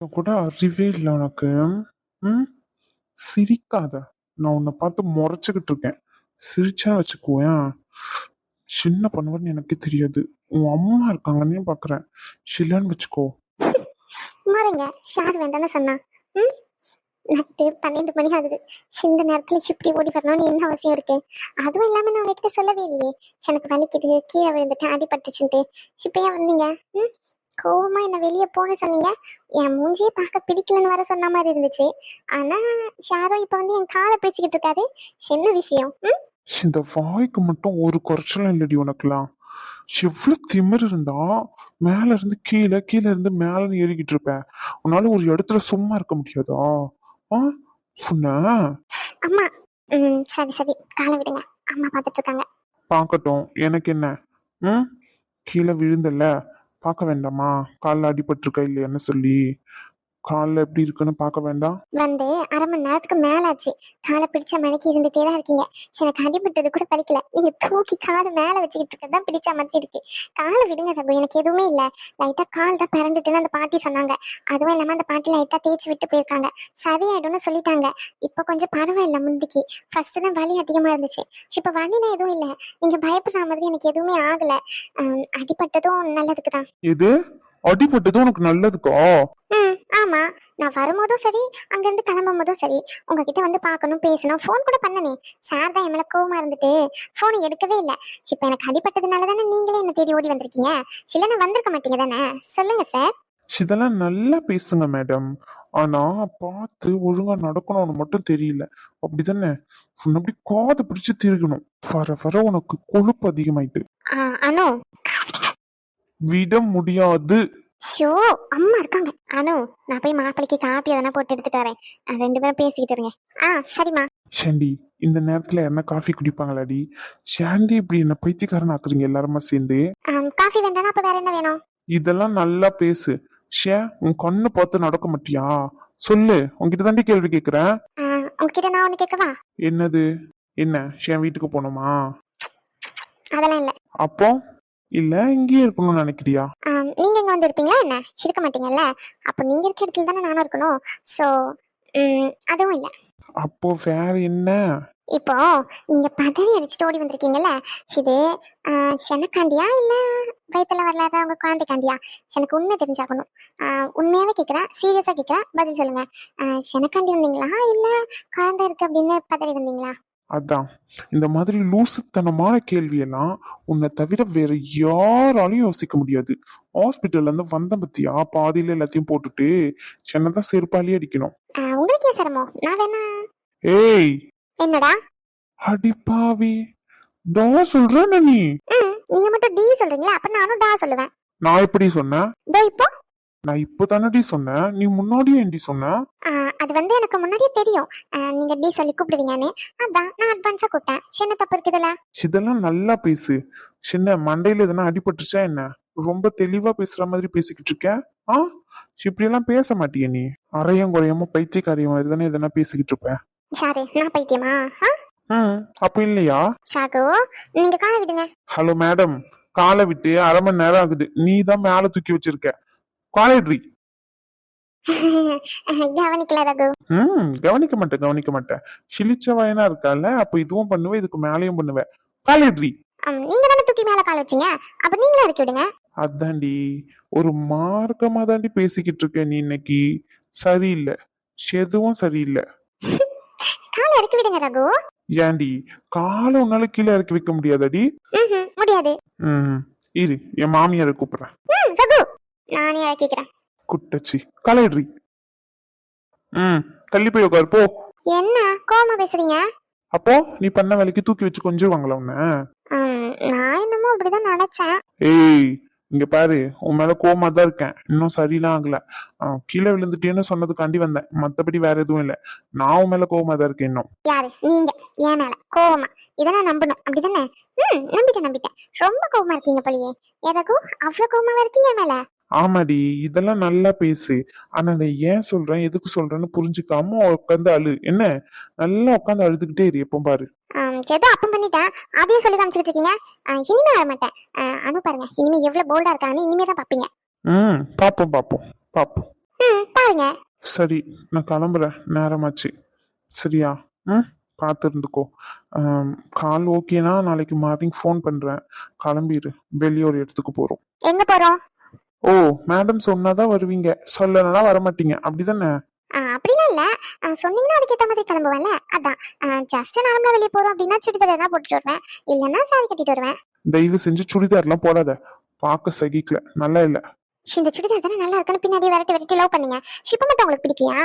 இப்ப கூட அறிவே இல்லை உனக்கு. ம்? சிரிக்காத. நான் உன்னை பார்த்து முறைச்சிக்கிட்டு இருக்கேன். சிரிச்சா வச்சுக்குவேன் சின்ன பண்ணுவன்னு எனக்கு தெரியாது. உன் அம்மா இருக்காங்கன்னு பாக்குறேன். சில்லன்னு வச்சுக்கோ. மாறுங்க ஷார் வேண்டாம்னு சொன்னா. ம்? நட்டு பன்னெண்டு மணி ஆகுது. இந்த நேரத்துல சிப்டி ஓடி வரணும்னு என்ன அவசியம் இருக்கு? அதுவும் இல்லாம நான் உங்ககிட்ட சொல்லவே இல்லையே. எனக்கு வலிக்குது கீழே விழுந்துட்டேன் அடிபட்டுச்சுன்ட்டு. இப்ப ஏன் வந்தீங்க? ம்? கோவமா என்ன வெளியே போன்னு சொன்னீங்க. என் மூஞ்சியே பார்க்க பிடிக்கலன்னு வர சொன்ன மாதிரி இருந்துச்சு. ஆனா ஷாரோ இப்ப வந்து என் காலை பிடிச்சிக்கிட்டு இருக்காரு. என்ன விஷயம்? ம்? இந்த வாய்க்கு மட்டும் ஒரு குறைச்சலும் இல்லடி உனக்குலாம். எவ்வளவு திமிரு இருந்தா மேல இருந்து கீழே கீழே இருந்து மேல ஏறிக்கிட்டு இருப்ப. உன்னால ஒரு இடத்துல சும்மா இருக்க முடியாதா? ஆ? உன்ன? அம்மா ம் சரி சரி. காலை விடுங்க. அம்மா பார்த்துட்டு இருக்காங்க. பார்க்கட்டும். எனக்கு என்ன? ம்? கீழே விழுந்தல்ல? பார்க்க வேண்டாமா? காலில் அடிபட்டிருக்கா இல்லையான்னு சொல்லி காலில் எப்படி இருக்குன்னு பார்க்க வேண்டாம்? வந்து அரை மணி நேரத்துக்கு மேல ஆச்சு காலை பிடிச்ச மணிக்கு இருந்துட்டே தான் இருக்கீங்க. எனக்கு அடிபட்டது கூட பறிக்கல. நீங்க தூக்கி காலை மேல வச்சுக்கிட்டு இருக்கிறது தான் பிடிச்ச மாதிரி இருக்கு. காலை விடுங்க ரகு எனக்கு எதுவுமே இல்ல. லைட்டா கால் தான் பிறந்துட்டுன்னு அந்த பாட்டி சொன்னாங்க. அதுவும் இல்லாம அந்த பாட்டி லைட்டா தேய்ச்சி விட்டு போயிருக்காங்க. சரியாயிடும்னு சொல்லிட்டாங்க. இப்போ கொஞ்சம் பரவாயில்ல முந்திக்கு. ஃபர்ஸ்ட் தான் வலி அதிகமா இருந்துச்சு. இப்போ வலிலாம் எதுவும் இல்ல. நீங்க பயப்படுற மாதிரி எனக்கு எதுவுமே ஆகல. அடிபட்டதும் நல்லதுக்கு தான். இது அடிபட்டது உனக்கு நல்லதுக்கா? ம் ஆமா. நான் வரும்போதும் சரி அங்கிருந்து கிளம்பும் போதும் சரி உங்ககிட்ட வந்து பார்க்கணும் பேசணும் ஃபோன் கூட பண்ணனே. சார் தான் என் மேல கோவமா இருந்துட்டு ஃபோனை எடுக்கவே இல்லை. இப்போ எனக்கு அடிபட்டதுனால தானே நீங்களே என்ன தேடி ஓடி வந்திருக்கீங்க? இல்லைன்னா வந்திருக்க மாட்டீங்க தானே? சொல்லுங்க சார். இதெல்லாம் நல்லா பேசுங்க மேடம் ஆனா பார்த்து ஒழுங்கா நடக்கணும்னு மட்டும் தெரியல. அப்படிதானே? உன்னை அப்படி காது பிடிச்சு திருகணும். வர வர உனக்கு கொழுப்பு அதிகமாயிட்டு. அனு விட முடியாது. ஷோ அம்மா இருக்காங்க. அனு நான் போய் மாப்பிளைக்கு காப்பி எதனா போட்டு எடுத்துட்டு வரேன். ஆ, ரெண்டு பேரும் பேசிக்கிட்டு இருங்க. ஆ சரிம்மா. ஷாண்டி இந்த நேரத்துல என்ன காஃபி குடிப்பாங்களாடி? ஷாண்டி இப்படி என்ன பைத்தியக்காரன் ஆக்குறீங்க எல்லாருமா சேர்ந்து? ஆம், காஃபி வேண்டாம்னா அப்போ வேற என்ன வேணும்? இதெல்லாம் நல்லா பேசு. ஷே உன் கண்ணு பார்த்து நடக்க மாட்டியா? சொல்லு உன்கிட்ட தாண்டி கேள்வி கேக்குறேன். ஆ, உங்ககிட்ட நான் ஒன்று கேட்கவா? என்னது? என்ன ஷேன் வீட்டுக்கு போகணுமா அதெல்லாம் இல்லை. அப்போ? இல்ல இங்கேயே இருக்கணும்னு நினைக்கிறியா? நீங்க இங்க வந்து இருப்பீங்களா என்ன? இருக்க மாட்டீங்கல்ல? அப்போ நீங்க இருக்க இடத்துல தானே நானும் இருக்கணும். ஸோ அதுவும் இல்லை. அப்போ வேற என்ன? இப்போ நீங்க பதறி அடிச்சுட்டு ஓடி வந்திருக்கீங்கல்ல? இது செனக்காண்டியா இல்ல வயித்துல வரலாற உங்க குழந்தைக்காண்டியா? எனக்கு உண்மை தெரிஞ்சாகணும். உண்மையாவே கேக்குறேன் சீரியஸா கேக்குறேன் பதில் சொல்லுங்க. செனக்காண்டி வந்தீங்களா? இல்ல குழந்தை இருக்கு அப்படின்னு பதறி வந்தீங்களா? அதான். இந்த மாதிரி லூசுத்தனமான கேள்வியெல்லாம் உன்னை தவிர வேற யாராலையும் யோசிக்க முடியாது. ஹாஸ்பிட்டல்ல இருந்து வந்த பத்தியா? பாதியில எல்லாத்தையும் போட்டுட்டு சென்னதான் செருப்பாலேயே அடிக்கணும். உங்களுக்கு நான் வேணா ஏய்! என்னடா? அடிப்பாவி டா சொல்றேன் நீ? நீங்க மட்டும் டி சொல்றீங்களா அப்ப நானும் டா சொல்லுவேன். நான் எப்படி சொன்னேன்? இதோ இப்போ? நான் இப்போ தானடி சொன்னேன். நீ முன்னாடியே ஏன்டி சொன்ன? அது வந்து எனக்கு முன்னாடியே தெரியும். நீங்க டி சொல்லி கூப்பிடுவீங்கன்னு. அதான் நான் அட்வான்ஸா கூப்பிட்டேன். சின்ன தப்பு இருக்குதுல்ல இதெல்லாம்? நல்லா பேசு. சின்ன மண்டையில எதனா அடிபட்டுச்சா என்ன? ரொம்ப தெளிவா பேசுற மாதிரி பேசிக்கிட்டு இருக்க? ஆ? இப்படி எல்லாம் பேச மாட்டிய நீ. அரையும் குறையாம பைத்தியக்காரிய மாதிரி தானே எதனா பேசிக்கிட்டு இருப்ப. ஷாரு நான் பைத்தியமா? ம் அப்ப இல்லையா? ஷாகு நீங்க காலை விடுங்க. Hello madam. காலை விட்டு அரை மணி நேரம் ஆகுது. நீ தான் மேல தூக்கி வச்சிருக்க. காலேட்ரி கவனிக்கல ரகு. ம் கவனிக்க மாட்டேன் கவனிக்க மாட்டேன். சிலிச்ச வயனா இருக்கால அப்ப இதுவும் பண்ணுவேன் இதுக்கு மேலேயும் பண்ணுவேன். காலேட்ரி நீங்க தானே தூக்கி மேல கால் வச்சீங்க? அப்ப நீங்களும் இறக்கி விடுங்க. அதாண்டி ஒரு மார்க்கமா தாண்டி பேசிக்கிட்டு இருக்க நீ இன்னைக்கு. சரியில்லை எதுவும் சரியில்லை. காலை இறக்கி விடுங்க ரகு. ஏண்டி காலை உன்னால கீழே இறக்கி வைக்க முடியாதடி? முடியாது. ம் இரு என் மாமியாரை கூப்பிடுறேன். ரகு. நானே இறக்கிக்கிறேன். குட்டச்சி. கலையட்ரி ம் தள்ளி போய் உட்காரு போ. என்ன கோவமா பேசுறீங்க? அப்போ நீ பண்ண வேலைக்கு தூக்கி வச்சு கொஞ்சம் வாங்கல உன்ன நான் என்னமோ அப்படிதான் நினைச்சேன். ஏய் இங்க பாரு உன் மேல கோவமா தான் இருக்கேன். இன்னும் சரிலாம் ஆகல. கீழே விழுந்துட்டேன்னு சொன்னதுக்காண்டி வந்தேன். மத்தபடி வேற எதுவும் இல்ல. நான் உன் மேல கோவமா தான் இருக்கேன் இன்னும். யாரு? நீங்க. என் மேல. கோவமா. இதை நான் நம்பணும். அப்படிதானே? ம் நம்பிட்டேன் நம்பிட்டேன். ரொம்ப கோவமா இருக்கீங்க போலியே. ரகு அவ்வளவு கோவமாவா இருக்கீங்க மேல? ஆமாடி இதெல்லாம் நல்லா பேசு. ஆனா நான் ஏன் சொல்றேன்? எதுக்கு சொல்றேன்னு புரிஞ்சுக்காம உட்காந்து அழு. என்ன? நல்லா உட்காந்து அழுதுகிட்டே இரு எப்போ பாரு. ஏதோ அப்பம் பண்ணிட்டேன் அதையும் சொல்லி காமிச்சிட்டு இருக்கீங்க? இனிமே வர மாட்டேன். அனு பாருங்க இனிமே எவ்வளவு போல்டா இருக்கான்னு இனிமே தான் பாப்பீங்க. ம் பாப்போம் பாப்போம் பாப்போம். ம் பாருங்க. சரி நான் கிளம்புறேன். நேரமாச்சு. சரியா? ம் பார்த்து இருந்துக்கோ கால் ஓகேனா நாளைக்கு மார்னிங் ஃபோன் பண்ணுறேன் கிளம்பிடு வெளியே ஒரு இடத்துக்கு போகிறோம் எங்க போறோம்? ஓ மேடம் சொன்னாதான் வருவீங்க. சொல்லலைன்னா வர மாட்டீங்க அப்படிதானே அப்படிலாம் இல்ல. சொன்னீங்கன்னா அதுக்கேற்ற மாதிரி கிளம்புவேன்ல. அதான். ஜஸ்ட் நார்மலா வெளியே போறோம் அப்படின்னா சுடிதார் எதாவது போட்டுட்டு வருவேன். இல்லைன்னா சாரி கட்டிட்டு வருவேன். தயவு செஞ்சு சுடிதார்லாம் போடாத. பார்க்க சகிக்கல. நல்லா இல்லை. இந்த சுடிதார் தானே நல்லா இருக்குன்னு பின்னாடி விரட்டி விரட்டி லவ் பண்ணீங்க. ஷிப்ப மட்டும் உங்களுக்கு பிடிக்கலையா?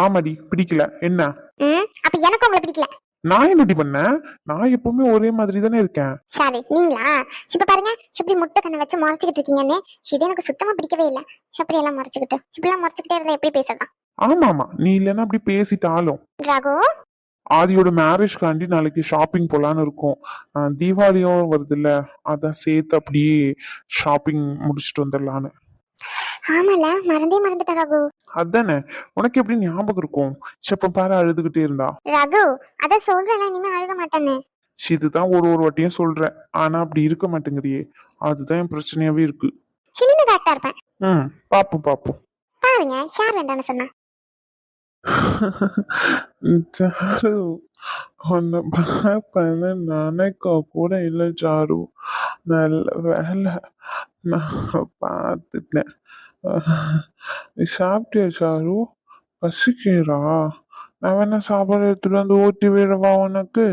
ஆமாடி பிடிக்கல. என்ன? ம் அப்ப எனக்கு உங்களை பிடிக்கல. நான் என்னடி பண்ணேன்? நான் எப்பவுமே ஒரே மாதிரி தானே இருக்கேன். சரி நீங்களா? இப்ப பாருங்க இப்படி முட்டை கண்ணை வச்சு முறைச்சிக்கிட்டு இருக்கீங்கன்னு. இது எனக்கு சுத்தமா பிடிக்கவே இல்லை. இப்படி எல்லாம் முறைச்சிக்கிட்டு. இப்படிலாம் முறைச்சிக்கிட்டே இருந்தா எப்படி பேசலாம் ஆமா ஆமா. நீ இல்லைன்னா அப்படி பேசிட்டாலும். ராகு? ஆதியோட மேரேஜ்காண்டி நாளைக்கு ஷாப்பிங் போலான்னு இருக்கோம். தீபாவளியும் வருதுல்ல. அதான் சேர்த்து அப்படியே ஷாப்பிங் முடிச்சுட்டு வந்துடலான்னு. ஆமால மறந்தே மறந்துட்ட ரகு. அதானே உனக்கு எப்படி ஞாபகம் இருக்கும்? செப்ப பாரு அழுதுகிட்டே இருந்தா. ரகு அத சொல்றேன் இனிமே அழுக மாட்டேன்னு. இதுதான் ஒரு ஒரு வாட்டியும் சொல்றேன். ஆனா அப்படி இருக்க மாட்டேங்கிறியே. அதுதான் என் பிரச்சனையாவே இருக்கு. சின்ன கரெக்டா இருப்பேன். ம் பாப்போம் பாப்போம். பாருங்க ஷேர் வேண்டாம்னு சொன்னா. சாரு உன்னை பார்ப்பேன்னு நினைக்க கூட இல்லை சாரு நல்ல வேலை. நான் பார்த்துட்டேன். நீ சாப்பிட்டியா சாரு? பசிக்கிறா நான் வேணா சாப்பாடு எடுத்துட்டு வந்து ஊட்டி விடவா உனக்கு.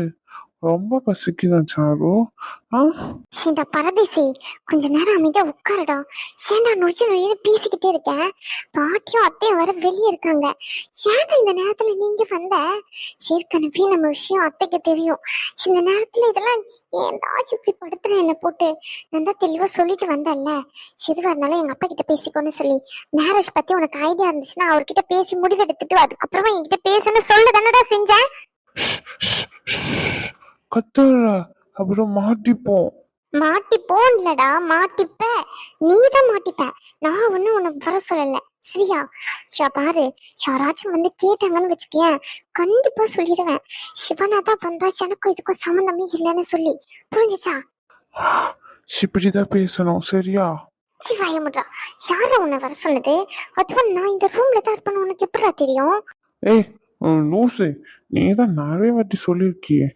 ரொம்ப பசிக்குதா சாரு. ஆ? இந்த பரதேசி கொஞ்ச நேரம் அமைதியா உட்காருடா. சேண்டா நொய்ய நொய்ய பேசிக்கிட்டே இருக்கேன். பாட்டியும் அத்தையும் வர வெளியே இருக்காங்க. சேண்டா இந்த நேரத்துல நீங்க வந்த ஏற்கனவே நம்ம விஷயம் அத்தைக்கு தெரியும். இந்த நேரத்துல இதெல்லாம் ஏன்டா இப்படி படுத்துற என்ன போட்டு? நான் தான் தெளிவா சொல்லிட்டு வந்தேன்ல. எதுவா இருந்தாலும் எங்க அப்பா கிட்ட பேசிக்கோன்னு சொல்லி மேரேஜ் பத்தி உனக்கு ஐடியா இருந்துச்சுன்னா அவர்கிட்ட பேசி முடிவெடுத்துட்டு அதுக்கப்புறமா என்கிட்ட பேசணும்னு சொல்லு. தானடா செஞ்சேன் கத்துற அப்புறம் மாட்டிப்போம். மாட்டிப்போன் இல்லடா மாட்டிப்ப. நீதான் மாட்டிப்ப. நான் ஒன்னும் உன்னை வர சொல்லல. சரியா? ஷா பாரு. யாராச்சும் வந்து கேட்டாங்கன்னு வச்சுக்கேன் கண்டிப்பா சொல்லிடுவேன் சிவனா தான் வந்தா எனக்கும் இதுக்கும் சம்மந்தமே இல்லைன்னு சொல்லி. புரிஞ்சுச்சா? இப்படிதான் பேசணும். சரியா? சிவாய முட்ரா யார உன்னை வர சொன்னது? அதுவும் நான் இந்த ரூம்ல தான் இருப்பேன்னு உனக்கு எப்படா தெரியும்? ஏய் லூசு. நீ தான் நிறைய வாட்டி சொல்லியிருக்கியே.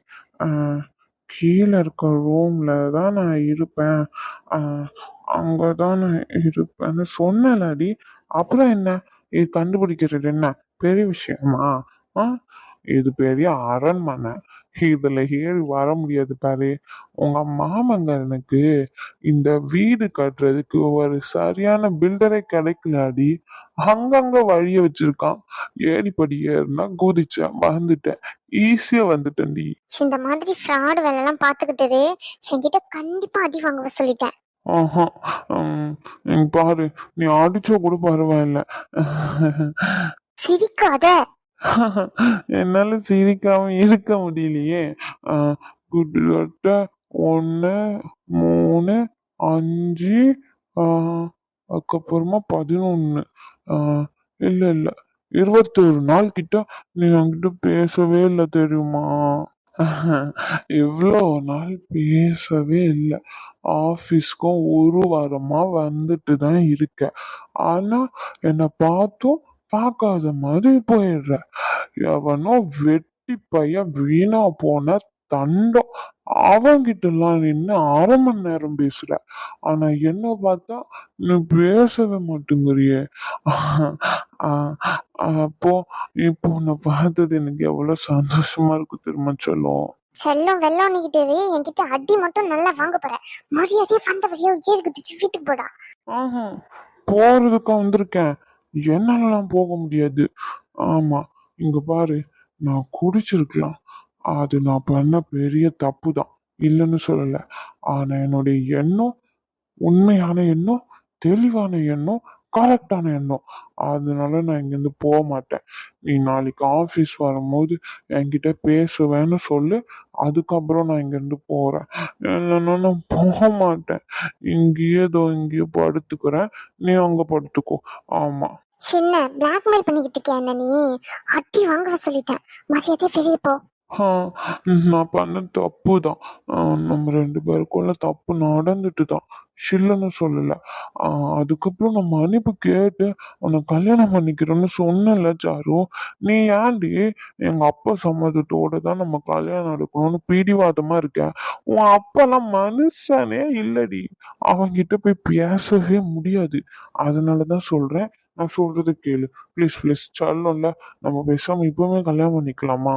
கீழே இருக்க ரூமில் தான் நான் இருப்பேன். ஆஹ், அங்கதான் நான் இருப்பேன்னு சொன்னலடி அப்புறம் என்ன? இது கண்டுபிடிக்கிறது என்ன? பெரிய விஷயமா? ஆ இது பெரிய அரண்மனை. இதுல ஏறி வர முடியாது பாரு. உங்க மாமங்கனுக்கு இந்த வீடு கட்டுறதுக்கு ஒரு சரியான பில்டரை கிடைக்கலாடி. அங்கங்க வழிய வச்சிருக்கான். ஏணிப்படி ஏறினா குதிச்சேன் வந்துட்டேன். ஈஸியா வந்துட்டேன்டி. இந்த மாதிரி ஃப்ராடு வேலை எல்லாம் பாத்துக்கிட்டு இரு. என்கிட்ட கண்டிப்பா அடி வாங்குவ சொல்லிட்டேன். ஆஹா பாரு. நீ அடிச்சா கூட பரவாயில்ல. சிரிக்காத. என்னால சிரிக்காம இருக்க முடியலையே. ஆஹ், கிட்டத்தட்ட ஒன்று மூணு அஞ்சு ஆஹ், அதுக்கப்புறமா பதினொன்று இல்லை இல்லை. இருபத்தொரு நாள் கிட்ட நீ என்கிட்ட பேசவே இல்லை தெரியுமா? இவ்வளோ நாள் பேசவே இல்லை. ஆஃபீஸ்க்கும் ஒரு வாரமாக வந்துட்டு தான் இருக்கேன். ஆனால் என்னை பார்த்தும் பார்க்காத மாதிரி போயிடுற. எவனோ வெட்டி பையன் வீணா போன தண்டம். அவன்கிட்ட எல்லாம் நின்று அரை மணி நேரம் பேசுற. ஆனா என்ன பார்த்தா நீ பேசவே மாட்டேங்கிறியே. அப்போ இப்போ உன்னை பார்த்தது எனக்கு எவ்வளவு சந்தோஷமா இருக்கு தெரியுமா சொல்லும் செல்லம் வெள்ளம் நிக்கிட்டு. என்கிட்ட அடி மட்டும் நல்லா வாங்க போற. மரியாதையே வந்த வழியா வீட்டுக்கு போடா. ஆஹா போறதுக்கா வந்திருக்கேன். என்னாலலாம் போக முடியாது? ஆமா இங்க பாரு நான் குடிச்சிருக்கலாம். அது நான் பண்ண பெரிய தப்பு தான் இல்லைன்னு சொல்லல. ஆனா என்னுடைய எண்ணம் உண்மையான எண்ணம் தெளிவான எண்ணம் கரெக்டான எண்ணம். அதனால நான் இங்கிருந்து போக மாட்டேன். நீ நாளைக்கு ஆஃபீஸ் வரும்போது என்கிட்ட பேசுவேன்னு சொல்லு. அதுக்கப்புறம் நான் இங்கிருந்து போறேன். இல்லைன்னா நான் போக மாட்டேன். இங்கேயே ஏதோ இங்கேயே படுத்துக்கிறேன். நீ அங்க படுத்துக்கோ. ஆமா. சின்ன பிளாக்மெயில் பண்ணிக்கிட்டு இருக்கியா என்ன நீ? அடி வாங்குவ சொல்லிட்டேன். மரியாதையே வெளியே போ. நான் பண்ண தப்பு தான் நம்ம ரெண்டு பேருக்குள்ள தப்பு நடந்துட்டு தான் இல்லைன்னு சொல்லல. அதுக்கப்புறம் நான் மன்னிப்பு கேட்டு உன்னை கல்யாணம் பண்ணிக்கிறேன்னு சொன்னேன்ல சாரு. நீ ஏன்டி எங்க அப்பா சம்மதத்தோட தான் நம்ம கல்யாணம் எடுக்கணும்னு பிடிவாதமா இருக்க? உன் அப்பாலாம் மனுஷனே இல்லடி. அவங்கிட்ட போய் பேசவே முடியாது. அதனாலதான் சொல்றேன். நான் சொல்றது கேளு. ப்ளீஸ் ப்ளீஸ் சொல்லல நம்ம பேசாம இப்பவுமே கல்யாணம் பண்ணிக்கலாமா?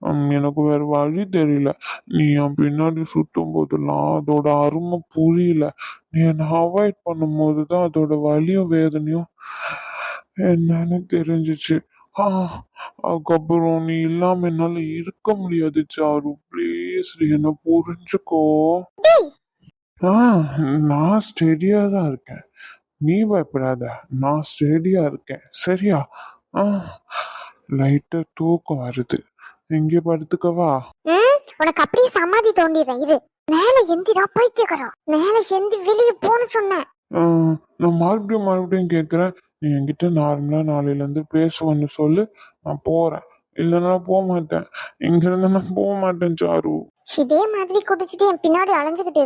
ஹம், எனக்கு வேற வழி தெரியல. நீ என் பின்னாடி சுத்தும் போதெல்லாம் அதோட அருமை புரியல. நீ என்னை அவாய்ட் பண்ணும் போதுதான் அதோட வலியும் வேதனையும் என்னன்னு தெரிஞ்சிச்சு. அதுக்கப்புறம் நீ இல்லாம என்னால இருக்க முடியாது சாரு. ப்ளீஸ் என்ன புரிஞ்சுக்கோ. ஆ நான் ஸ்டெடியா தான் இருக்கேன். நீ பயப்படாத நான் ஸ்டெடியா இருக்கேன். சரியா? ஆ. லைட்டா தூக்கம் வருது. எங்கே படுத்துக்கவா? ம் உனக்கு அப்படியே சமாதி தோண்டிடுறேன். இரு. மேல எந்திரா பைத்தியக்காரன் மேல எந்தி வெளியே போன்னு சொன்னேன். நான் மறுபடியும் மறுபடியும் கேட்குறேன். நீ என்கிட்ட நார்மலா நாளையில இருந்து பேசுவேன்னு சொல்லு. நான் போறேன். இல்லைன்னா போக மாட்டேன். இங்க இருந்து நான் போக மாட்டேன் சாரு. இதே மாதிரி குடிச்சிட்டு என் பின்னாடி அலைஞ்சுக்கிட்டு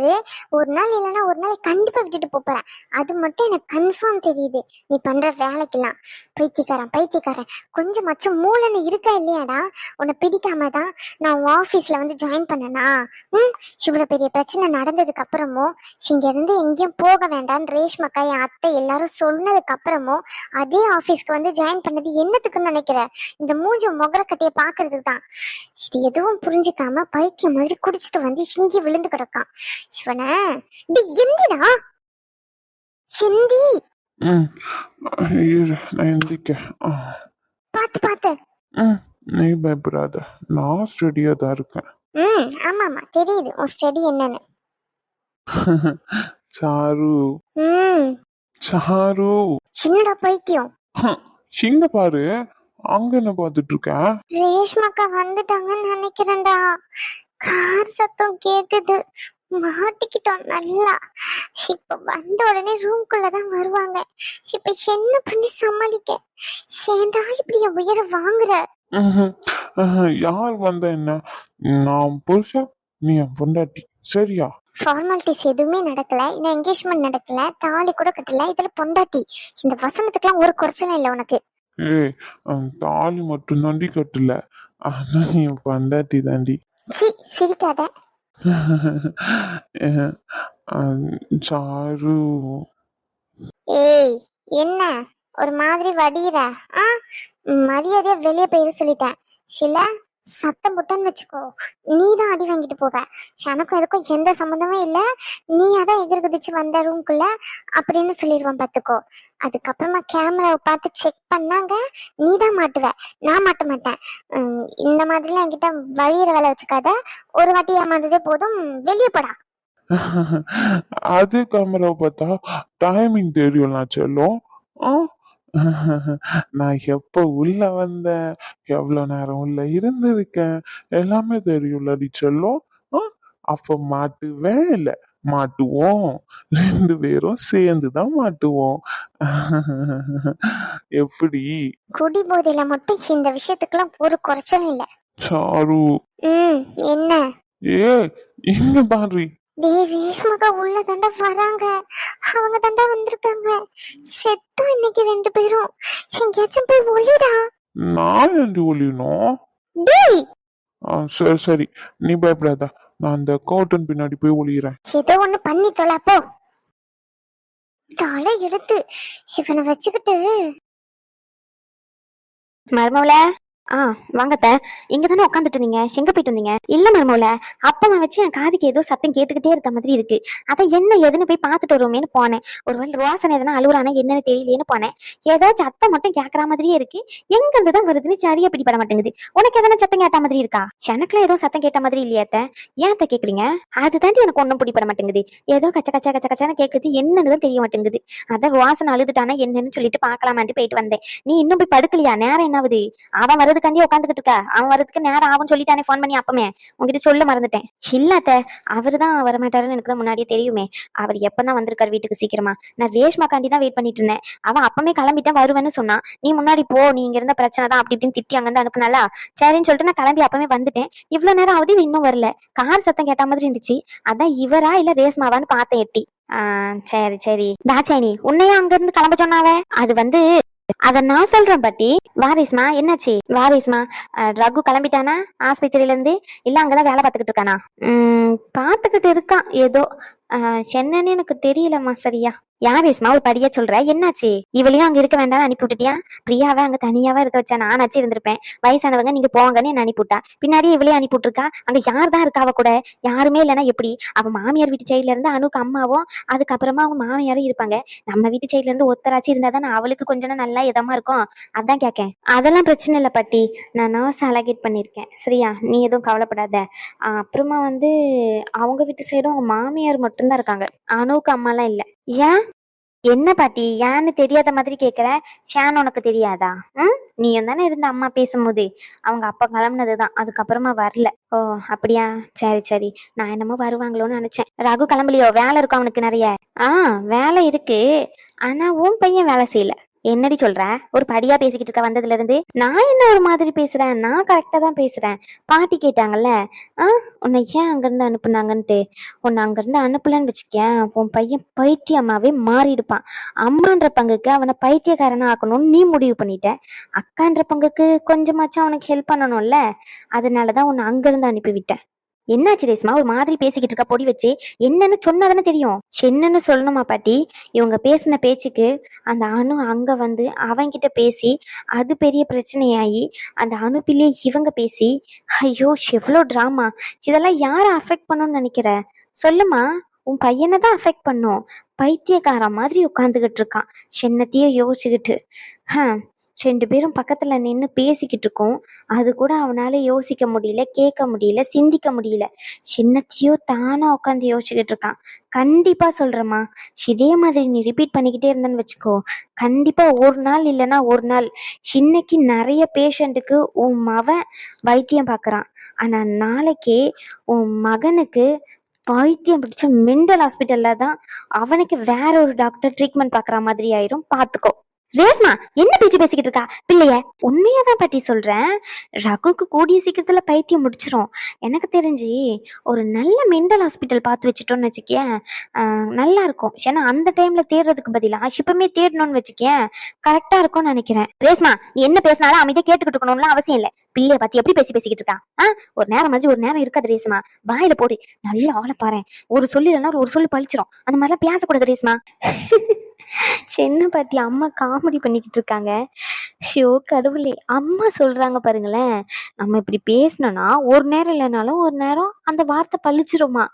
ஒரு நாள் இல்லைன்னா ஒரு நாள் கண்டிப்பா விட்டுட்டு போறேன். அது மட்டும் எனக்கு கன்ஃபார்ம் தெரியுது. நீ பண்ற வேலைக்கெல்லாம். பைத்தியக்காரன் பைத்தியக்காரன். கொஞ்சம் மச்சம் மூளைன்னு இருக்கா இல்லையாடா? உன்னை பிடிக்காம தான் நான் உன் ஆஃபீஸ்ல வந்து ஜாயின் பண்ணனா? ம்? இவ்வளவு பெரிய பிரச்சனை நடந்ததுக்கு அப்புறமும் இங்க இருந்து எங்கேயும் போக வேண்டாம்னு ரேஷ்மக்கா என் அத்தை எல்லாரும் சொன்னதுக்கு அப்புறமும் அதே ஆஃபீஸ்க்கு வந்து ஜாயின் பண்ணது என்னத்துக்குன்னு நினைக்கிற? இந்த மூஞ்ச முகரக்கட்டையை பாக்குறதுக்கு தான் இது எதுவும் புரிஞ்சுக்காம பைத்தியம் மாதிரி குடிச்சிட்டு வந்து இங்கே விழுந்து கிடக்கான். சிவன டேய் எந்திடா? செந்தி. நான் எந்திக்க பாத்து பாத்து நீ பயப்படாத. நான் ஸ்டடியா தான் இருக்கேன். ம் ஆமா ஆமா தெரியுது. உன் ஸ்டடி என்னன்னு. சாரு. ம். சாரு. சின்னடா பைத்தியம். இங்க பாரு. அங்க என்ன பார்த்துட்டு இருக்க? ரேஷ்மாக்கா வந்துட்டாங்கன்னு நினைக்கிறேன்டா. கார் சத்தம் கேக்குது. மாட்டிக்கிட்டோம் நல்லா. இப்ப வந்த உடனே ரூம்குள்ளதான் வருவாங்க. இப்ப என்ன பண்ணி சமாளிக்க? சேந்தா இப்படி உயிரை வாங்குற? யார் வந்த என்ன? நான் புருஷன் நீ என் பொண்டாட்டி. சரியா? ஃபார்மாலிட்டிஸ் எதுவுமே நடக்கல. இன்னும் என்கேஜ்மெண்ட் நடக்கல. தாலி கூட கட்டல. இதுல பொண்டாட்டி. இந்த வசனத்துக்குலாம் ஒரு குறைச்சலும் இல்லை உனக்கு. ஏய் தாலி மட்டும் தாண்டி கட்டல. ஆனா நீ பொண்டாட்டி தாண்டி சி சிரிக்காத. சாரு ஏய் என்ன? ஒரு மாதிரி வடிகிற ஆ மரியாதையா வெளியே போயிரு சொல்லிட்டேன். சில சத்தம் போட்டேன்னு வச்சுக்கோ. நீ தான் அடி வாங்கிட்டு போவ. எனக்கும் எதுக்கும் எந்த சம்மந்தமும் இல்லை. நீ அதான் எதிர் குதிச்சு வந்த ரூம்குள்ள அப்படின்னு சொல்லிடுவான் பார்த்துக்கோ அதுக்கப்புறமா கேமராவை பார்த்து செக் பண்ணாங்க. நீ தான் மாட்டுவ. நான் மாட்ட மாட்டேன். இந்த மாதிரிலாம் என்கிட்ட வழியிற வேலை வச்சுக்காத. ஒரு வாட்டி ஏமாந்ததே போதும். வெளியே போடா. அது கேமராவை பார்த்தா டைமிங் தெரியும் நான் செல்லும். ஆ? நான் எப்ப உள்ள வந்தேன்? எவ்வளவு நேரம் உள்ள இருந்திருக்கேன்? எல்லாமே தெரியும்லடி செல்லம் ஆ? அப்ப மாட்டுவேன் இல்ல மாட்டுவோம். ரெண்டு பேரும் சேர்ந்து தான் மாட்டுவோம். எப்படி? குடி போதையில மட்டும் இந்த விஷயத்துக்குலாம் ஒரு குறைச்சலும் இல்லை. சாரு. ம் என்ன? ஏ இங்க பாரு. டேய் ரேஷ்மகா உள்ள தாண்டா வராங்க. அவங்க தாண்டா வந்திருக்காங்க. செத்தோம் இன்னைக்கு ரெண்டு பேரும். எங்கேயாச்சும் போய் ஒளிடா நான் ஏன்டி ஒளியணும் டேய்! ஆ, சரி சரி. நீ பயப்படாத. நான் அந்த கர்டன் பின்னாடி போய் ஒளியிறேன். ஏதோ ஒண்ணு பண்ணி தொலை போ. தலை எடுத்து சிவனை வச்சுக்கிட்டு. மருமவுல ஆ வாங்கத்த. இங்க தானே உட்காந்துட்டு இருந்தீங்க எங்க போயிட்டு இருந்தீங்க இல்ல மருமோல அப்பமா வச்சு என் காதுக்கு ஏதோ சத்தம் கேட்டுக்கிட்டே இருக்க மாதிரி இருக்கு. அதான் என்ன ஏதுன்னு போய் பார்த்துட்டு வருவோமேனு போனேன். ஒருவேளை ரோசனை எதனா அழுகுறானா என்னன்னு தெரியலையேன்னு போனேன். ஏதாச்சும் சத்தம் மட்டும் கேட்கற மாதிரியே இருக்கு. எங்க இருந்து தான் வருதுன்னு சரியா பிடிபட மாட்டேங்குது. உனக்கு எதனா சத்தம் கேட்ட மாதிரி இருக்கா? எனக்குலாம் ஏதோ சத்தம் கேட்ட மாதிரி இல்லையாத்த ஏன் அத்தை கேக்குறீங்க? அதுதாண்டி எனக்கு ஒன்றும் பிடிபட மாட்டேங்குது. ஏதோ கச்ச கச்ச கச்ச கச்சான்னு கேக்குது. என்னன்னு தான் தெரிய மாட்டேங்குது. அதான் ரோசனை அழுதுட்டானா என்னன்னு சொல்லிட்டு பாக்கலாமான்ட்டு போயிட்டு வந்தேன். நீ இன்னும் போய் படுக்கலையா? நேரம் என்னாவது? அவன் வருது அதுக்காண்டி உட்காந்துக்கிட்டு இருக்கா. அவன் வரதுக்கு நேரம் ஆகும்னு சொல்லிட்டானே ஃபோன் பண்ணி அப்பமே. உங்ககிட்ட சொல்ல மறந்துட்டேன். இல்லாத்த அவர் தான் வரமாட்டாருன்னு எனக்கு தான் முன்னாடியே தெரியுமே. அவர் எப்பதான் வந்திருக்காரு வீட்டுக்கு சீக்கிரமா? நான் ரேஷ்மாக்காண்டி தான் வெயிட் பண்ணிட்டு இருந்தேன். அவன் அப்பமே கிளம்பிட்டேன் வருவேன்னு சொன்னான் நீ முன்னாடி போ நீ இங்க இருந்த பிரச்சனை தான் அப்படி இப்படின்னு திட்டி அங்கிருந்து அனுப்புனாலா சரின்னு சொல்லிட்டு நான் கிளம்பி அப்பவே வந்துட்டேன். இவ்வளவு நேரம் ஆகுது இன்னும் வரல. கார் சத்தம் கேட்ட மாதிரி இருந்துச்சு. அதான் இவரா இல்ல ரேஸ்மாவான்னு பார்த்தேன் எட்டி. ஆஹ் சரி சரி. தாச்சாயணி உன்னையா அங்க இருந்து கிளம்ப சொன்னாவே? அது வந்து அத நான் சொல்றேன் பாட்டி. வாரிஸ்மா என்னாச்சு? வாரிஸ்மா அஹ், ரகு கிளம்பிட்டானா? ஆஸ்பத்திரியில இருந்து? இல்ல அங்கதான் வேலை பார்த்துக்கிட்டு இருக்கானா? உம் பாத்துக்கிட்டு இருக்கான். ஏதோ என்னன்னு எனக்கு தெரியலம்மா சரியா? யார் ரேஸ்மா ஒரு படியா சொல்ற? என்னாச்சு? இவளையும் அங்க இருக்க வேண்டாம் அனுப்பி விட்டுட்டியா? பிரியாவை அங்க தனியாவே இருக்க வச்சா நானாச்சு இருந்திருப்பேன். வயசானவங்க நீங்க போங்கன்னு என்ன அனுப்பி பின்னாடி இவளையும் அனுப்பி விட்டுருக்கா? அங்க யார் தான் இருக்கா அவ கூட? யாருமே இல்லைன்னா எப்படி? அவ மாமியார் வீட்டு சைட்ல இருந்து அனுக்கு அம்மாவும் அதுக்கப்புறமா அவங்க மாமியாரும் இருப்பாங்க. நம்ம வீட்டு சைட்ல இருந்து ஒத்தராச்சு இருந்தா தானே அவளுக்கு கொஞ்சம் நல்லா இதமா இருக்கும்? அதான் கேட்கேன் அதெல்லாம் பிரச்சனை இல்லை பாட்டி. நான் நர்ஸ் அலகேட் பண்ணியிருக்கேன். சரியா? நீ எதுவும் கவலைப்படாத. அப்புறமா வந்து அவங்க வீட்டு சைடும் அவங்க மாமியார் மட்டும் மட்டும்தான் இருக்காங்க. அனுவுக்கு அம்மாலாம் இல்லை. ஏன்? என்ன பாட்டி? ஏன்னு தெரியாத மாதிரி கேட்குற ஷேன் உனக்கு தெரியாதா? ம்? நீயும் தானே இருந்த அம்மா பேசும்போது. அவங்க அப்பா கிளம்புனது தான் அதுக்கப்புறமா வரல. ஓ அப்படியா? சரி சரி. நான் என்னமோ வருவாங்களோன்னு நினைச்சேன். ரகு கிளம்பலையோ? வேலை இருக்கும் அவனுக்கு நிறைய? ஆ வேலை இருக்கு. ஆனா உன் பையன் வேலை செய்யல. என்னடி சொல்ற? ஒரு படியா பேசிக்கிட்டு இருக்க வந்ததுல இருந்து நான் என்ன ஒரு மாதிரி பேசுறேன்? நான் கரெக்டா தான் பேசுறேன். பாட்டி கேட்டாங்கல்ல ஆ உன்னை ஏன் அங்கிருந்து அனுப்புனாங்கன்ட்டு? உன்னை அங்கிருந்து அனுப்பலன்னு வச்சுக்கேன். உன் பையன் பைத்தியமாவே மாறிடுப்பான். அம்மான்ற பங்குக்கு அவனை பைத்தியக்காரனா ஆக்கணும்னு நீ முடிவு பண்ணிட்ட. அக்கான்ற பங்குக்கு கொஞ்சமாச்சும் அவனுக்கு ஹெல்ப் பண்ணணும்ல. அதனாலதான் உன்னை அங்கிருந்து அனுப்பிவிட்டேன். என்னாச்சு ரேஸ்மா ஒரு மாதிரி பேசிக்கிட்டு இருக்கா பொடி வச்சு. என்னன்னு சொன்னாதானே தெரியும். என்னன்னு சொல்லணுமா பாட்டி? இவங்க பேசின பேச்சுக்கு அந்த அணு அங்க வந்து அவங்கிட்ட பேசி அது பெரிய பிரச்சனையாகி அந்த அணுப்பிலே இவங்க பேசி ஐயோ எவ்வளோ ட்ராமா இதெல்லாம் யாரை அஃபெக்ட் பண்ணணும்னு நினைக்கிற? சொல்லுமா உன் பையனை தான் அஃபெக்ட் பண்ணும். பைத்தியக்கார மாதிரி உட்காந்துக்கிட்டு இருக்கான். சென்னத்தையே யோசிச்சுக்கிட்டு. ரெண்டு பேரும் பக்கத்தில் நின்று பேசிக்கிட்டு இருக்கோம் அது கூட அவனால் யோசிக்க முடியல கேட்க முடியல சிந்திக்க முடியல. சின்னத்தையோ தானாக உட்காந்து யோசிச்சுக்கிட்டு இருக்கான் கண்டிப்பாக சொல்றேம்மா. இதே மாதிரி நீ ரிப்பீட் பண்ணிக்கிட்டே இருந்தேன்னு வச்சுக்கோ. கண்டிப்பாக ஒரு நாள் இல்லைன்னா ஒரு நாள். இன்னைக்கு நிறைய பேஷண்ட்டுக்கு உன் மவன் வைத்தியம் பார்க்குறான். ஆனால் நாளைக்கே உன் மகனுக்கு பைத்தியம் பிடிச்ச மென்டல் ஹாஸ்பிட்டலில் தான் அவனுக்கு வேற ஒரு டாக்டர் ட்ரீட்மெண்ட் பார்க்குற மாதிரி ஆயிரும். பார்த்துக்கோ. ரேஸ்மா என்ன பேச்சு பேசிக்கிட்டு இருக்கா? பிள்ளைய உண்மையா தான் பாட்டி சொல்றேன். ரகுக்கு கூடிய சீக்கிரத்துல பைத்தியம் முடிச்சிரும். எனக்கு தெரிஞ்சு ஒரு நல்ல மென்டல் ஹாஸ்பிட்டல் பார்த்து வச்சுட்டோம்னு வச்சுக்கேன். நல்லா இருக்கும். ஏன்னா அந்த டைம்ல தேடுறதுக்கு பதிலா இப்பவுமே தேடணும்னு வச்சுக்கேன். கரெக்டா இருக்கும்னு நினைக்கிறேன். ரேஸ்மா நீ என்ன பேசினாலும் அமைதியா கேட்டுக்கிட்டு இருக்கணும்லாம் அவசியம் இல்லை. பிள்ளைய பார்த்து எப்படி பேசி பேசிக்கிட்டு இருக்கா? ஆ ஒரு நேரம் மாதிரி ஒரு நேரம் இருக்காது ரேஸ்மா. வாயில போடு. நல்லா ஆளை பாரு ஒரு சொல்லி இல்லைன்னா ஒரு சொல்லு பழிச்சிரும். அந்த மாதிரிலாம் பேசக்கூடாது ரேஸ்மா. சின்ன பாட்டி அம்மா காமெடி பண்ணிக்கிட்டு இருக்காங்க. ஷோ கடவுளே அம்மா சொல்றாங்க பாருங்களேன். நம்ம இப்படி பேசணும்னா ஒரு நேரம் இல்லைனாலும் ஒரு நேரம் அந்த வார்த்தை பழிச்சிருமா?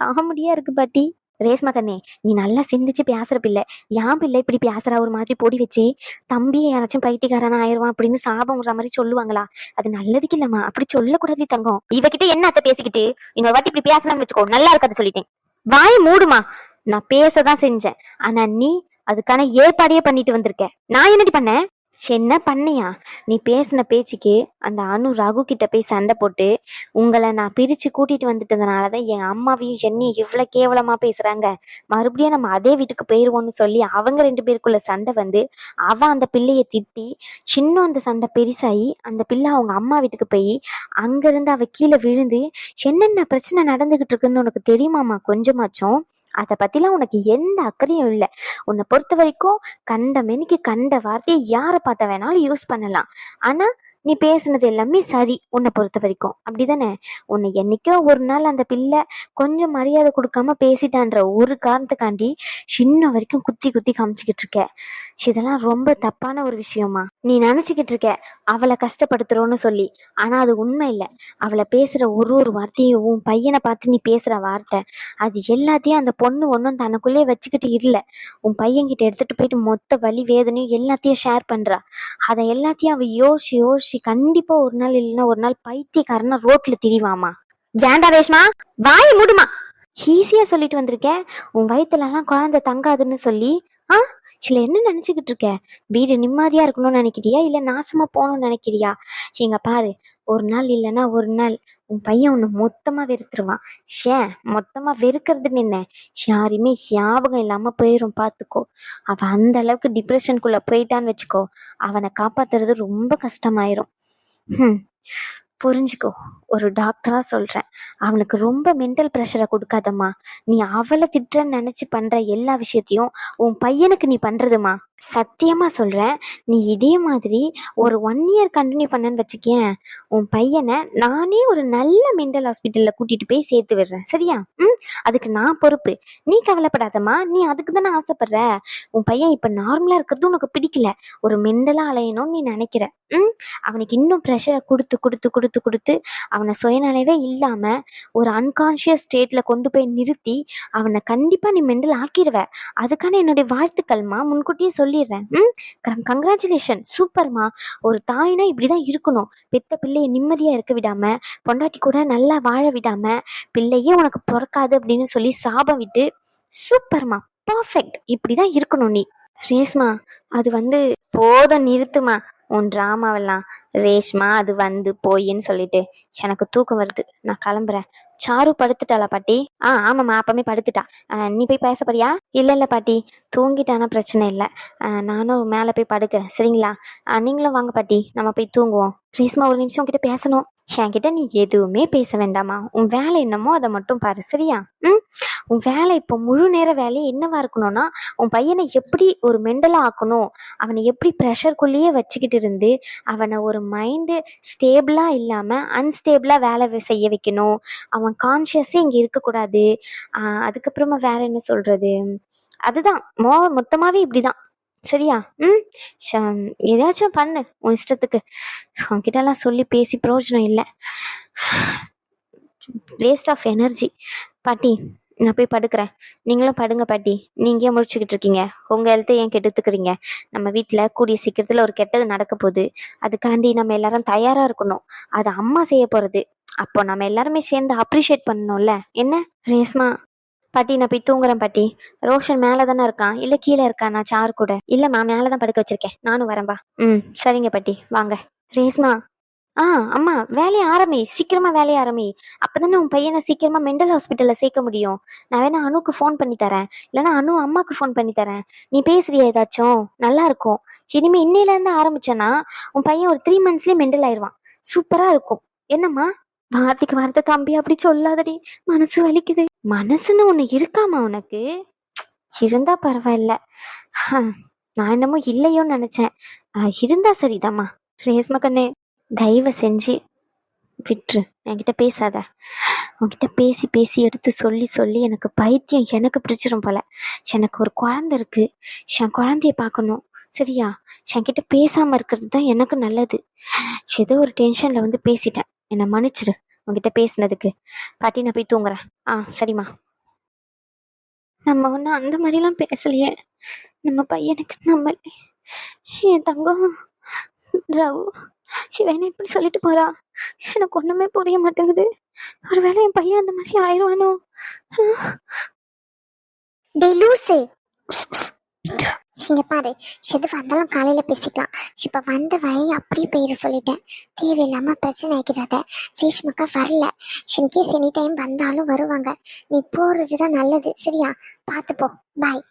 காமெடியா இருக்கு பாட்டி. ரேஸ்மா கண்ணே நீ நல்லா சிந்திச்சு பேசுற பிள்ளை. ஏன் பிள்ளை இப்படி பேசுறா? ஒரு மாதிரி பொடி வச்சு தம்பியை யாராச்சும் பைத்தியக்காரனா ஆயிடுவான் அப்படின்னு சாபம் விடுற மாதிரி சொல்லுவாங்களா? அது நல்லதுக்கு இல்லம்மா. அப்படி சொல்லக்கூடாது தங்கம். இவகிட்ட என்ன அத்தை பேசிக்கிட்டு? இன்னொரு வாட்டி இப்படி பேசலாம்னு வச்சுக்கோ. நல்லா இருக்காது சொல்லிட்டேன். வாய் மூடுமா? நான் பேசதான் செஞ்சேன். ஆனா நீ அதுக்கான ஏற்பாடையே பண்ணிட்டு வந்திருக்க. நான் என்னடி பண்ணேன்? என்ன பண்ணியா? நீ பேசின பேச்சுக்கு அந்த அனு ரகு கிட்ட போய் சண்டை போட்டு உங்களை நான் பிரிச்சு கூட்டிட்டு வந்துட்டதுனாலதான் என் அம்மாவையும் என்னையும் இவ்வளவு கேவலமா பேசுறாங்க. மறுபடியும் நம்ம அதே வீட்டுக்கு போயிருவோம்னு சொல்லி அவங்க ரெண்டு பேருக்குள்ள சண்டை வந்து அவ அந்த பிள்ளைய திட்டி சின்ன அந்த சண்டை பெருசாகி அந்த பிள்ளை அவங்க அம்மா வீட்டுக்கு போய் அங்கிருந்து அவ கீழே விழுந்து என்னென்ன பிரச்சனை நடந்துகிட்டு இருக்குன்னு உனக்கு தெரியுமாமா கொஞ்சமாச்சும்? அதை பத்திலாம் உனக்கு எந்த அக்கறையும் இல்லை. உன்னை பொறுத்த வரைக்கும் கண்ட மெனிக்கு கண்ட வார்த்தையை யாரை பார்த்த வேணாலும் யூஸ் பண்ணலாம். ஆனால் நீ பேசுனது எல்லாமே சரி உன்னை பொறுத்த வரைக்கும். அப்படிதானே? உன்னை என்னைக்கோ ஒரு நாள் அந்த பிள்ளை கொஞ்சம் மரியாதை கொடுக்காம பேசிட்டான்ற ஒரு காரணத்துக்காண்டி சின்ன வரைக்கும் குத்தி குத்தி காமிச்சுக்கிட்டு இருக்க. இதெல்லாம் ரொம்ப தப்பான ஒரு விஷயமா. நீ நினைச்சுக்கிட்டு இருக்க அவளை கஷ்டப்படுத்துறோன்னு சொல்லி. ஆனா அது உண்மை இல்லை. அவளை பேசுற ஒரு ஒரு வார்த்தையும் உன் பையனை பார்த்து நீ பேசுற வார்த்தை அது எல்லாத்தையும் அந்த பொண்ணு ஒன்றும் தனக்குள்ளே வச்சுக்கிட்டு இல்லை. உன் பையன்கிட்ட எடுத்துட்டு போயிட்டு மொத்த வலி வேதனையும் எல்லாத்தையும் ஷேர் பண்றா. அதை எல்லாத்தையும் அவ யோசி யோசி கண்டிப்பா ஒரு நாள் இல்லைன்னா ஒரு நாள் பைத்தியக்காரனா ரோட்ல திரிவாமா? வேண்டா ரேஷ்மா வாய முடுமா? ஈஸியா சொல்லிட்டு வந்திருக்கேன் உன் வயித்துல எல்லாம் குழந்தை தங்காதுன்னு சொல்லி. ஆ? சில என்ன நினைச்சுக்கிட்டு இருக்க? வீடு நிம்மதியா இருக்கணும்னு நினைக்கிறியா? இல்ல நாசமா போகணும்னு நினைக்கிறியா? சரிங்க பாரு. ஒரு நாள் இல்லைன்னா ஒரு நாள். உன் பையன் உன்னை மொத்தமாக வெறுத்துருவான். ஷே மொத்தமாக வெறுக்கிறது நின்ன. யாரையுமே ஞாபகம் இல்லாமல் போயிடும் பார்த்துக்கோ அவன் அந்த அளவுக்கு டிப்ரெஷனுக்குள்ளே போயிட்டான்னு வச்சுக்கோ அவனை காப்பாத்துறது ரொம்ப கஷ்டமாயிரும். ஹம், புரிஞ்சுக்கோ ஒரு டாக்டராக சொல்கிறேன் அவனுக்கு ரொம்ப மென்டல் ப்ரெஷரை கொடுக்காதம்மா. நீ அவளை திட்டுறன்னு நினச்சி பண்ற எல்லா விஷயத்தையும் உன் பையனுக்கு நீ பண்ணுறதுமா சத்தியமாக சொல்கிறேன் நீ இதே மாதிரி ஒரு ஒன் இயர் கண்டினியூ பண்ணன்னு வச்சுக்கேன் உன் பையனை நானே ஒரு நல்ல மென்டல் ஹாஸ்பிட்டலில் கூட்டிகிட்டு போய் சேர்த்து விடுறேன். சரியா? ம்? அதுக்கு நான் பொறுப்பு. நீ கவலைப்படாதம்மா. நீ அதுக்கு தானே ஆசைப்படுற. உன் பையன் இப்போ நார்மலாக இருக்கிறது உனக்கு பிடிக்கல. ஒரு மென்டலாக அலையணும்னு நீ நினைக்கிற. ம்? அவனுக்கு இன்னும் ப்ரெஷரை கொடுத்து கொடுத்து கொடுத்து கொடுத்து அவனை சுயநலவே இல்லாமல் ஒரு அன்கான்ஷியஸ் ஸ்டேட்டில் கொண்டு போய் நிறுத்தி அவனை கண்டிப்பாக நீ மெண்டல் ஆக்கிடுவ அதுக்கான என்னுடைய வாழ்த்துக்கள்மா. முன்கூட்டியே சொல்லிடுறேன். ம்? கங்க்ராச்சுலேஷன் சூப்பர்மா. ஒரு தாய்னா இப்படிதான் இருக்கணும். பெத்த பிள்ளையை நிம்மதியா இருக்க விடாம பொண்டாட்டி கூட நல்லா வாழ விடாம பிள்ளையே உனக்கு பிறக்காது அப்படின்னு சொல்லி சாபம் விட்டு சூப்பர்மா. பர்ஃபெக்ட் இப்படிதான் இருக்கணும் நீ. ரேஸ்மா அது வந்து போதும் நிறுத்துமா. உன் ட்ராமாவெல்லாம் ரேஷ்மா அது வந்து போயின்னு சொல்லிட்டு. எனக்கு தூக்கம் வருது. நான் கிளம்புறேன். சாரு படுத்துட்டாளா பாட்டி? ஆ ஆமாம்மா அப்பமே படுத்துட்டா. நீ போய் பேச போறியா இல்லை இல்லை பாட்டி. தூங்கிட்டானா பிரச்சனை இல்லை. நானும் மேலே போய் படுக்கிறேன். சரிங்களா? நீங்களும் வாங்க பாட்டி. நம்ம போய் தூங்குவோம். ரேஷ்மா ஒரு நிமிஷம் உங்ககிட்ட பேசணும். என்கிட்ட நீ எதுவுமே பேச வேண்டாமா உன் வேலை என்னமோ அதை மட்டும் பாரு சரியா? ம்? உன் வேலை இப்போ முழு நேர வேலை என்னவா இருக்கணும்னா உன் பையனை எப்படி ஒரு மெண்டலாக ஆக்கணும் அவனை எப்படி ப்ரெஷர்குள்ளேயே வச்சுக்கிட்டு இருந்து அவனை ஒரு மைண்டு ஸ்டேபிளாக இல்லாமல் அன்ஸ்டேபிளாக வேலை செய்ய வைக்கணும். அவன் கான்ஷியஸே இங்கே இருக்கக்கூடாது. அதுக்கப்புறமா வேற என்ன சொல்கிறது அதுதான். மோ மொத்தமாகவே இப்படி தான் சரியா? ம்? ஷ- ஏதாச்சும் பண்ணு உன் இஷ்டத்துக்கு. உன்கிட்டலாம் சொல்லி பேசி பிரயோஜனம் இல்லை. வேஸ்ட் ஆஃப் எனர்ஜி பாட்டி நான் போய் படுக்கிறேன். நீங்களும் படுங்க பாட்டி. நீங்கள் ஏன் முழிச்சுக்கிட்டு இருக்கீங்க? உங்கள் ஹெல்த்தை ஏன் கெடுத்துக்கிறீங்க? நம்ம வீட்டில் கூடிய சீக்கிரத்தில் ஒரு கெட்டது நடக்க போகுது. அதுக்காண்டி நம்ம எல்லாரும் தயாராக இருக்கணும். அது அம்மா செய்ய போகிறது அப்போ நம்ம எல்லாருமே சேர்ந்து அப்ரிஷியேட் பண்ணணும்ல. என்ன? ரேஸ்மா பாட்டி நான் போய் தூங்குறேன் பாட்டி. ரோஷன் மேலே தானே இருக்கான். இல்லை கீழே இருக்கான். நான் சார் கூட. இல்லைம்மா மேலே தான் படுக்க வச்சிருக்கேன். நானும் வரேன்பா ம் சரிங்க பாட்டி. வாங்க. ரேஸ்மா ஆ அம்மா வேலையை ஆரம்பி. சீக்கிரமா வேலையை ஆரம்பி. அப்பதானே உன் பையனை சீக்கிரமா மெண்டல் ஹாஸ்பிட்டல்ல சேர்க்க முடியும். நான் வேணா அனுக்கு ஃபோன் பண்ணி தரேன். இல்லைன்னா அனு அம்மாக்கு ஃபோன் பண்ணி தரேன். நீ பேசுறியா ஏதாச்சும்? நல்லா இருக்கும். இனிமே இன்னையில இருந்து ஆரம்பிச்சேன்னா உன் பையன் ஒரு த்ரீ மந்த்ஸ்லயே மெண்டல் ஆயிடுவான். சூப்பரா இருக்கும். என்னம்மா? வார்த்தைக்கு வார்த்தை தம்பி அப்படி சொல்லாதடி. மனசு வலிக்குது. மனசுன்னு ஒண்ணு இருக்காமா உனக்கு? இருந்தா பரவாயில்ல. நான் என்னமோ இல்லையோன்னு நினைச்சேன். இருந்தா சரிதாம்மா. ரேஸ்ம கண்ணே தயவு செஞ்சு விட்டுரு என்கிட்ட பேசாத. உன்கிட்ட பேசி பேசி எடுத்து சொல்லி சொல்லி எனக்கு பைத்தியம் எனக்கு பிடிச்சிரும் போல. எனக்கு ஒரு குழந்தை இருக்கு. என் குழந்தைய பார்க்கணும். சரியா? என்கிட்ட பேசாம இருக்கிறது தான் எனக்கு நல்லது. ஏதோ ஒரு டென்ஷன்ல வந்து பேசிட்டேன். என்னை மன்னிச்சிரு உங்ககிட்ட பேசினதுக்கு. பாட்டி நான் போய் தூங்குறேன். ஆ சரிம்மா. நம்ம ஒன்றும் அந்த மாதிரிலாம் பேசலையே. நம்ம பையனுக்கு நம்ம என் தங்கம் ரவு சிவனை இப்படி சொல்லிட்டு போறா. எனக்கு ஒண்ணுமே புரிய மாட்டேங்குது. ஒருவேளை என் பையன் அந்த மாதிரி ஆயிடுவானோ? டேய் லூசு. இங்க. பாரு எதுவா இருந்தாலும் காலையில பேசிக்கலாம். இப்ப வந்த வழி அப்படியே போயிட சொல்லிட்டேன். தேவையில்லாம பிரச்சனை ஆகிடாத. ரேஷ்மக்கா வரல. இன்கேஸ் எனி டைம் வந்தாலும் வருவாங்க. நீ போறதுதான் நல்லது. சரியா? பாத்து போ. பாய்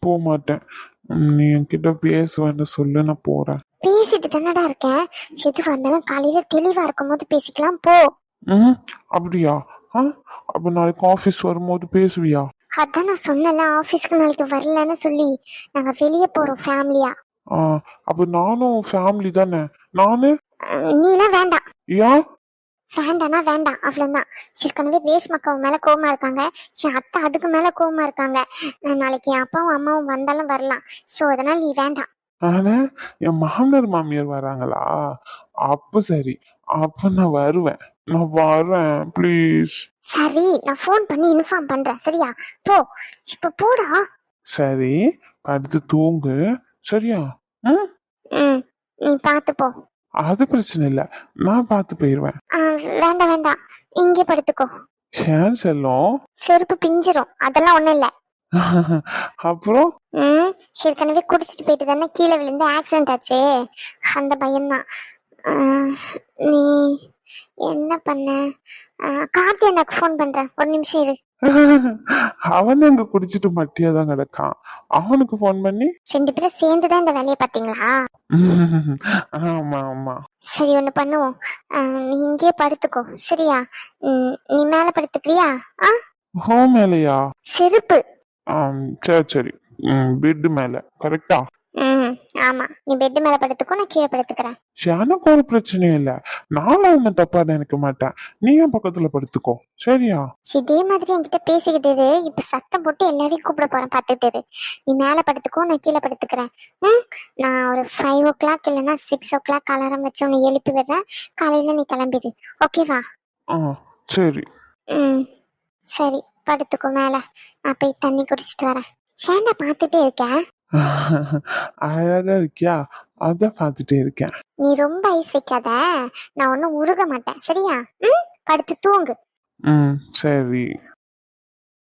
போக மாட்டேன் நீ என்கிட்ட பேசுவேன்னு சொல்லு நான் போறேன். பேசிட்டு தானடா இருக்கேன். எதுவா இருந்தாலும் காலையில தெளிவா இருக்கும் போது பேசிக்கலாம். போ. அப்படியா? அப்ப நாளைக்கு ஆஃபீஸ் வரும்போது பேசுவியா? அதான் நான் சொன்னல ஆபீஸ்க்கு நாளைக்கு வரலன்னு சொல்லி. நாங்க வெளியே போறோம் ஃபேமிலியா ஆ. அப்ப நானும் ஃபேமிலி தானே? நானு? நீலாம் வேண்டாம். ஏன் வேண்டாம்னா வேண்டாம் அவ்வளவுதான். ஏற்கனவே ரேஷ்மக்கா உன் மேல கோவமா இருக்காங்க. என் அத்தை அதுக்கு மேல கோவமா இருக்காங்க. நான் நாளைக்கு என் அப்பாவும் அம்மாவும் வந்தாலும் வரலாம். சோ அதனால நீ வேண்டாம். ஆனா என் மாமனார் மாமியார் வராங்களா? அப்ப சரி அப்ப நான் வருவேன். நான் வரேன் ப்ளீஸ் சரி நான் ஃபோன் பண்ணி இன்ஃபார்ம் பண்றேன். சரியா? போ. இப்ப போடா. சரி படுத்து தூங்கு. சரியா? ம். ம். நீ பார்த்து போ. அது பிரச்சனை இல்ல. நான் பார்த்து போயிடுவேன் ஆ, வேண்டாம் வேண்டாம். இங்கே படுத்துக்கோ. ஏன் செல்லம்? செருப்பு பிஞ்சிரும். அதெல்லாம் ஒண்ணும் இல்ல. அப்புறம்? ம். ஏற்கனவே குடிச்சிட்டு போயிட்டு தானே கீழே விழுந்து ஆக்சிடென்ட் ஆச்சு. அந்த பயம்தான் ஆஹ், நீ என்ன பண்ண? கார்த்தி எனக்கு ஃபோன் பண்றேன் ஒரு நிமிஷம் இரு. அவன் அங்க குடிச்சிட்டு மட்டியா தான் கிடக்கான். அவனுக்கு ஃபோன் பண்ணி? ரெண்டு பேரும் சேர்ந்து தான் இந்த வேலையை பார்த்தீங்களா? ஆமா ஆமா. சரி ஒன்று பண்ணுவோம். நீ இங்கேயே படுத்துக்கோ. சரியா? நீ மேலே படுத்துக்கிறியா? ஹோ மேலையா? செருப்பு. சரி சரி. பெட் மேல. கரெக்டா ம் ஆமா. நீ பெட் மேலே படுத்துக்கோ நான் கீழே படுத்துக்கிறேன். எனக்கு ஒரு பிரச்சனையும் இல்ல. நானும் உன்னை தப்பா நினைக்க மாட்டேன். நீயும் பக்கத்துல படுத்துக்கோ. சரியா? இதே மாதிரி என்கிட்ட பேசிக்கிட்டு இரு. இப்ப சத்தம் போட்டு எல்லாரையும் கூப்பிட போறேன். பார்த்துட்டு இரு. நீ மேல படுத்துக்கோ நான் கீழே படுத்துக்கிறேன். ம்? நான் ஒரு ஃபைவ் ஓ கிளாக் இல்லைன்னா சிக்ஸ் ஓ கிளாக் அலாரம் வச்சு உன்னை எழுப்பி விடுறேன். காலையில நீ கிளம்பிடு ஓகேவா ஆ சரி. ம். சரி படுத்துக்கோ மேல. நான் போய் தண்ணி குடிச்சிட்டு வரேன். சேண்டா பார்த்துட்டே இருக்கேன் அழகா இருக்கியா? அத பாத்துட்டே இருக்கேன். நீ ரொம்ப ஐஸ் வைக்காத. நான் ஒன்றும் உருக மாட்டேன். சரியா? ம்? படுத்து தூங்கு. ம் சரி.